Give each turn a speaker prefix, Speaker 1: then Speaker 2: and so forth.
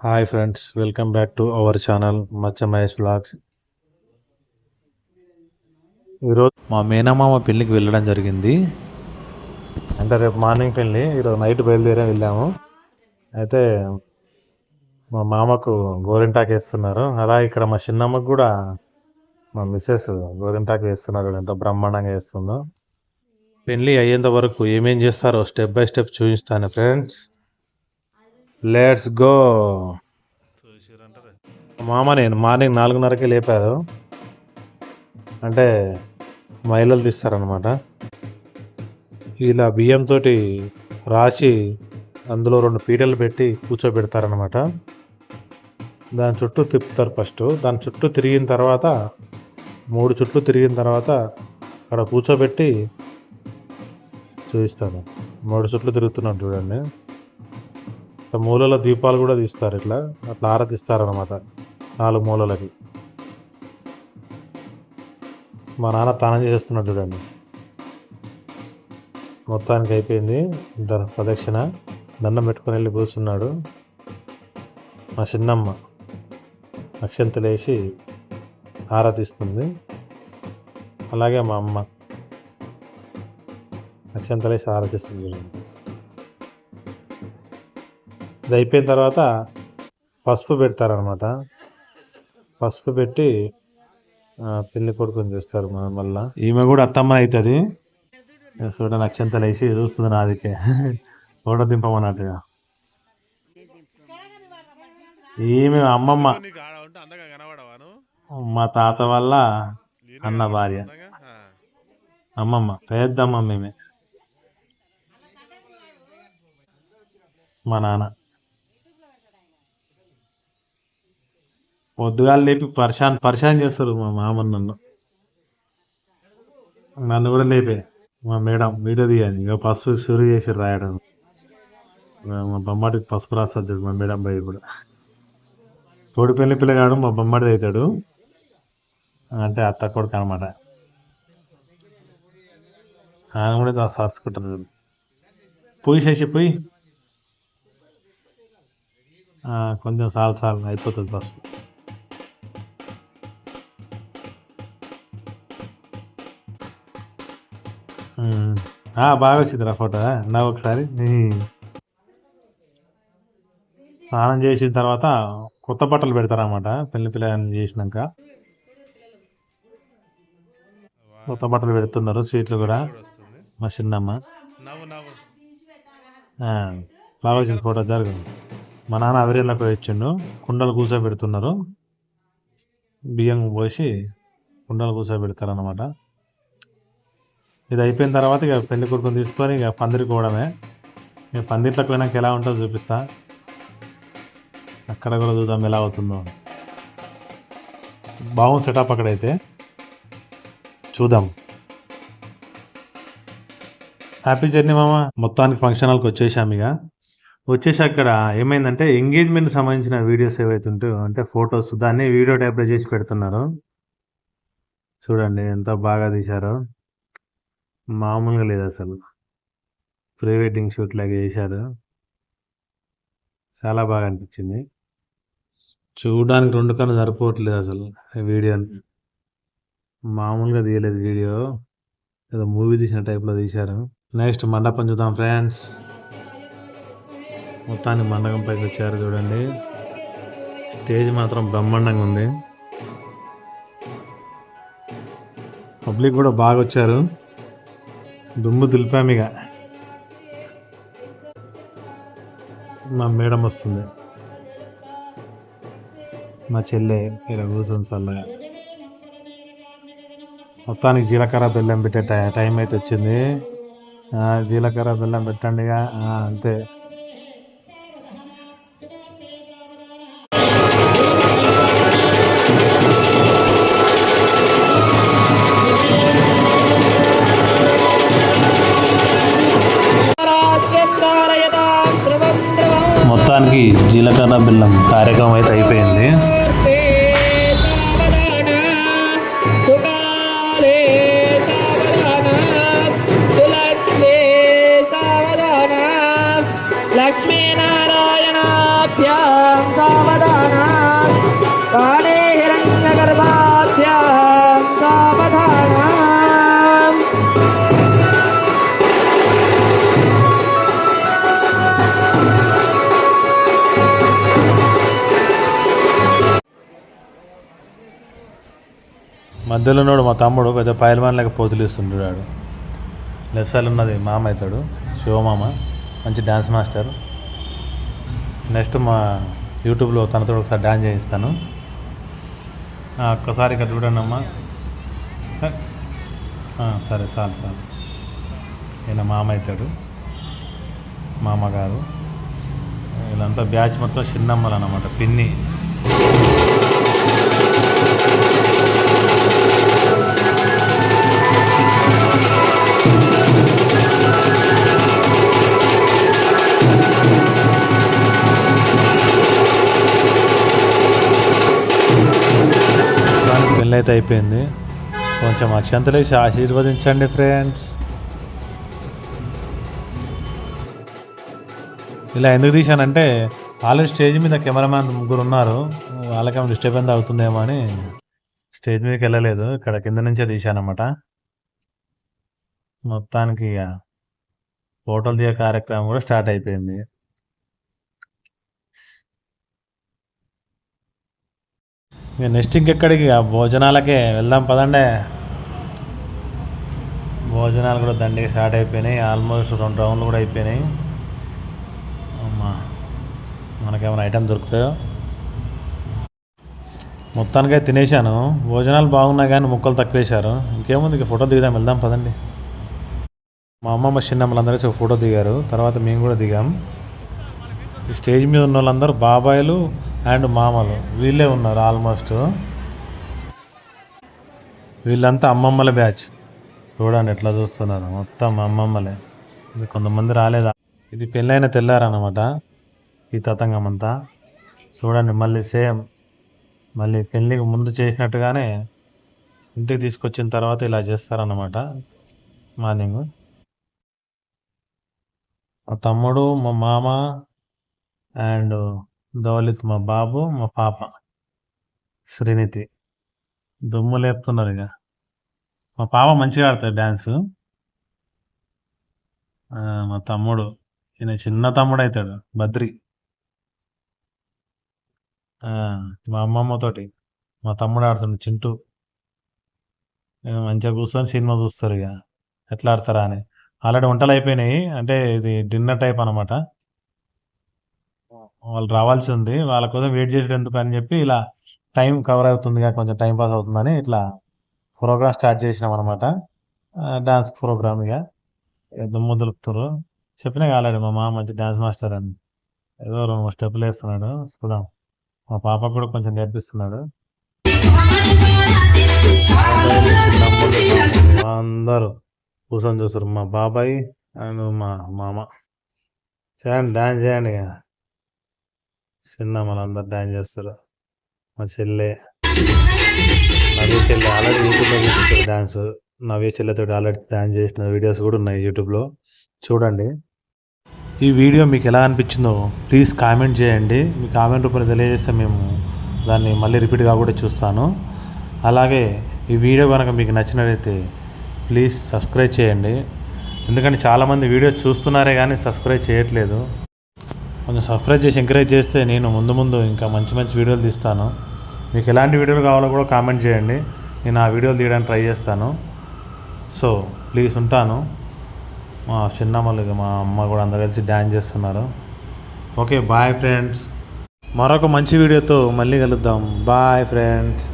Speaker 1: Hi friends welcome back to our channel Maccha Mahesh blogs ఈరోజు మా మేనమామ పెళ్ళికి వెళ్ళడం జరిగింది. అంటే రేపు మార్నింగ్ పెళ్ళి ఈరోజు నైట్ బయలుదేరే వెళ్ళాము. అయితే మా మామకు గోరింటాకు వేస్తున్నారు. అలా ఇక్కడ మా చిన్నమ్మకు కూడా మా మిస్సెస్ గోరింటాకు వేస్తున్నారు. ఎంత బ్రహ్మాండంగా వేస్తుందో. పెళ్ళి అయ్యేంత వరకు ఏమేం చేస్తారో స్టెప్ బై స్టెప్ చూపిస్తాను ఫ్రెండ్స్. లెట్స్ గో మామ నేను మార్నింగ్ నాలుగున్నరకే లేపారు. అంటే మహిళలు తీస్తారనమాట ఇలా బియ్యంతో రాసి అందులో రెండు పీటలు పెట్టి కూర్చోబెడతారనమాట దాని చుట్టూ తిప్పుతారు ఫస్ట్. దాని చుట్టూ తిరిగిన తర్వాత మూడు చుట్లు తిరిగిన తర్వాత అక్కడ కూర్చోబెట్టి చూపిస్తాను. మూడు చుట్లు తిరుగుతున్నాను చూడండి. ఇట్లా మూలలో దీపాలు కూడా తీస్తారు ఇట్లా. అట్లా ఆరతిస్తారు అనమాట నాలుగు మూలలకి. మా నాన్న తానం చేస్తున్నాడు చూడండి. మొత్తానికి అయిపోయింది. ద ప్రదక్షిణ. దండం పెట్టుకొని వెళ్ళి కూర్చున్నాడు మా చిన్నమ్మ. అక్షంతలు వేసి ఆరతిస్తుంది అలాగే మా అమ్మ. అక్షంతలేసి ఆరాధిస్తుంది ఆరతిస్తుంది చూడండి. ఇది అయిపోయిన తర్వాత పసుపు పెడతారనమాట. పసుపు పెట్టి పెళ్ళి కొడుకుని చేస్తారు మనం మళ్ళా ఈమె కూడా అత్తమ్మ అవుతుంది చూడండి అక్షంతలు వేసి చూస్తుంది నాదికే. ఓడ దింపమన్నట్టుగా. ఈమె అమ్మమ్మ. మా తాత వల్ల అన్న భార్య. అమ్మమ్మ పెద్దమ్మమ్మ ఈమె మా నాన్న. పొద్దుగాలు లేపి పరిశాన్ పరిశాన్ చేస్తారు మా మామ నన్ను. నన్ను కూడా లేపే. మా మేడం వీడియో తీయాలి. ఇక పసుపు షురు చేసి రాయడం. మా బొమ్మడికి పసుపు రాస్తాడు మా మేడం బయట కూడా. తోడి పెళ్ళి పిల్లగాడు మా బొమ్మడిది అవుతాడు. అంటే అత్త కొడుకు అనమాట ఆయన కూడా ఇలా సరుచుకుంటారు పోయి చేసి పోయి. కొంచెం సాల్ సాల్ అయిపోతుంది పసుపు. బాగా వచ్చిందిరా ఫోటో. నా ఒకసారి. స్నానం చేసిన తర్వాత కొత్త బట్టలు పెడతారన్నమాట. పెళ్ళి పిల్లని చేసినాక. కొత్త బట్టలు పెడుతున్నారు స్వీట్లు కూడా. మా చిన్నమ్మ. బాగా వచ్చింది ఫోటో జరుగు. మా నాన్న అవిరేళ్ళకు వచ్చిండు. కుండలు కూర్చోబెడుతున్నారు బియ్యం పోసి కుండలు కూర్చోబెడతారనమాట ఇది అయిపోయిన తర్వాత ఇక పెళ్ళి కొడుకుని తీసుకొని ఇక పందిరి పోవడమే ఇక పందిట్లకు పోయినాక ఎలా ఉంటుందో చూపిస్తా. అక్కడ కూడా చూద్దాం ఎలా అవుతుందో. బాగుంది సెటప్ అక్కడైతే. చూద్దాం. హ్యాపీ జర్నీ మామ. మొత్తానికి ఫంక్షన్ హాల్కి వచ్చేసాము ఇక. వచ్చేసి అక్కడ ఏమైందంటే ఎంగేజ్మెంట్ సంబంధించిన వీడియోస్ ఏవైతే ఉంటాయో అంటే ఫొటోస్ దాన్ని వీడియో టైప్లో చేసి పెడుతున్నారు. చూడండి ఎంత బాగా తీశారో. మామూలుగా లేదు అసలు. ప్రీ వెడ్డింగ్ షూట్ లాగా చేశారు. చాలా బాగా అనిపించింది. చూడడానికి రెండు కన్నా సరిపోవట్లేదు అసలు వీడియోని. మామూలుగా తీయలేదు వీడియో. ఏదో మూవీ తీసిన టైప్లో తీశారు. నెక్స్ట్ మండపం చూద్దాం ఫ్రెండ్స్. మొత్తాన్ని మండపం పైకి వచ్చారు చూడండి. స్టేజ్ మాత్రం బ్రహ్మాండంగా ఉంది. పబ్లిక్ కూడా బాగా వచ్చారు. దుమ్ము దులిపామిగా మా మేడం వస్తుంది. మా చెల్లె ఇలా కూర్చొని చల్లగా. మొత్తానికి జీలకర్ర బెల్లం పెట్టే టై- టైం అయితే వచ్చింది. జీలకర్ర బెల్లం పెట్టండిగా అంతే. అందరికీ జీలకర్ర బెల్లం కార్యక్రమం అయితే అయిపోయింది.
Speaker 2: లక్ష్మీనారాయణాభ్యాం సావధానా
Speaker 1: మధ్యలో ఉన్నాడు మా తమ్ముడు పెద్ద పైల్మాన్ లేక పోతులిస్తుంటాడు లెఫ్ట్ సైడ్ ఉన్నది మామ అవుతాడు శివమామ మంచి డ్యాన్స్ మాస్టర్. నెక్స్ట్ మా యూట్యూబ్లో తనతో ఒకసారి డ్యాన్స్ చేయిస్తాను. ఒక్కసారి ఇక్కడ చూడండి అమ్మా సరే సార్ సార్. ఈయన మామ అవుతాడు మామగారు. వీళ్ళంతా బ్యాచ్ మొత్తం చిన్నమ్మలు అన్నమాట పిన్ని. దానికి అయిపోయింది. కొంచెం అక్షంతలు వేసి ఆశీర్వదించండి ఫ్రెండ్స్ ఇలా ఎందుకు తీశానంటే ఆల్రెడీ స్టేజ్ మీద కెమెరామ్యాన్ ముగ్గురు ఉన్నారు. వాళ్ళకేమో డిస్టర్బెన్స్ అవుతుందేమో అని స్టేజ్ మీదకి వెళ్ళలేదు. ఇక్కడ కింద నుంచే తీశానమాట మొత్తానికి ఇక ఫోటోలు దిగే కార్యక్రమం కూడా స్టార్ట్ అయిపోయింది. ఇక నెక్స్ట్ ఇంకెక్కడికి? భోజనాలకే వెళ్దాం పదండే. భోజనాలు కూడా దండిగా స్టార్ట్ అయిపోయినాయి. ఆల్మోస్ట్ రెండు రౌండ్లు కూడా అయిపోయినాయి. అమ్మా మనకేమైనా ఐటమ్ దొరుకుతాయో? మొత్తానికే తినేశాను. భోజనాలు బాగున్నాయి కానీ ముక్కలు తక్కువ వేశారు ఇంకేముంది ఇక ఫోటో దిగుదాం వెళ్దాం పదండి. మా అమ్మమ్మ చిన్నమ్మలందరూ ఒక ఫోటో దిగారు. తర్వాత మేము కూడా దిగాం. ఈ స్టేజ్ మీద ఉన్న వాళ్ళందరూ బాబాయిలు అండ్ మామలు. వీళ్ళే ఉన్నారు ఆల్మోస్ట్. వీళ్ళంతా అమ్మమ్మల బ్యాచ్. చూడండి ఎట్లా చూస్తున్నారు. మొత్తం అమ్మమ్మలే. ఇది కొంతమంది రాలేదా? ఇది పెళ్ళైన తెల్లారన్నమాట. ఈ తతంగం అంతా చూడండి మళ్ళీ సేమ్. మళ్ళీ పెళ్ళికి ముందు చేసినట్టుగానే ఇంటికి తీసుకొచ్చిన తర్వాత ఇలా చేస్తారన్నమాట. మార్నింగ్. మా తమ్ముడు మా మామ అండ్ దౌలిత్ మా బాబు మా పాప. శ్రీనితి. దుమ్ము లేపుతున్నారు ఇక. మా పాప మంచిగా ఆడుతుంది డ్యాన్స్ మా తమ్ముడు. ఈయన చిన్న తమ్ముడు అవుతాడు బద్రి. మా అమ్మమ్మతోటి. మా తమ్ముడు ఆడుతుండు చింటూ. మంచిగా కూర్చొని సినిమా చూస్తారు ఇక. ఎట్లా ఆడతారా అని. ఆల్రెడీ వంటలు అయిపోయినాయి. అంటే ఇది డిన్నర్ టైప్ అనమాట వాళ్ళు రావాల్సి ఉంది. వాళ్ళ కోసం వెయిట్ చేసేది ఎందుకు అని చెప్పి ఇలా టైం కవర్ అవుతుంది కొంచెం టైం పాస్ అవుతుందని ఇట్లా ప్రోగ్రామ్ స్టార్ట్ చేసినాం అనమాట డాన్స్ ప్రోగ్రామ్ ఇక. ఇక దుమ్ము చెప్పినా ఆల్రెడీ మా మామ మంచి డాన్స్ మాస్టర్ అని. ఏదో రెండు స్టెప్పులు వేస్తున్నాడు. చూద్దాం. మా పాప కూడా కొంచెం నేర్పిస్తున్నాడు. అందరూ కూర్చొని చూస్తారు మా బాబాయ్ అండ్ మా మామ. చేయండి డాన్స్ చేయండి ఇక. చిన్న మనందరు డాన్స్ చేస్తారు. మా చెల్లె నవ్య చెల్లె ఆల్రెడీ యూట్యూబ్లో చూపిస్తారు డాన్స్. నవ్య చెల్లెతో ఆల్రెడీ డాన్స్ చేసిన వీడియోస్ కూడా ఉన్నాయి యూట్యూబ్లో. చూడండి. ఈ వీడియో మీకు ఎలా అనిపించిందో ప్లీజ్ కామెంట్ చేయండి. మీ కామెంట్ రూపంలో తెలియజేస్తే మేము దాన్ని మళ్ళీ రిపీట్ కాకుండా చూస్తాను. అలాగే ఈ వీడియో కనుక మీకు నచ్చినట్లయితే ప్లీజ్ సబ్స్క్రైబ్ చేయండి. ఎందుకంటే చాలామంది వీడియో చూస్తున్నారే కానీ సబ్స్క్రైబ్ చేయట్లేదు. కొంచెం సబ్స్క్రైబ్ చేసి ఎంకరేజ్ చేస్తే నేను ముందు ముందు ఇంకా మంచి మంచి వీడియోలు తీస్తాను. మీకు ఎలాంటి వీడియోలు కావాలో కూడా కామెంట్ చేయండి. నేను ఆ వీడియోలు తీయడానికి ట్రై చేస్తాను. సో ప్లీజ్ ఉంటాను. మా చిన్నమ్మలు మా అమ్మ కూడా అందరు కలిసి డ్యాన్స్ చేస్తున్నారు. Okay bye friends. మరొక మంచి వీడియోతో మళ్ళీ కలుద్దాం. Bye friends.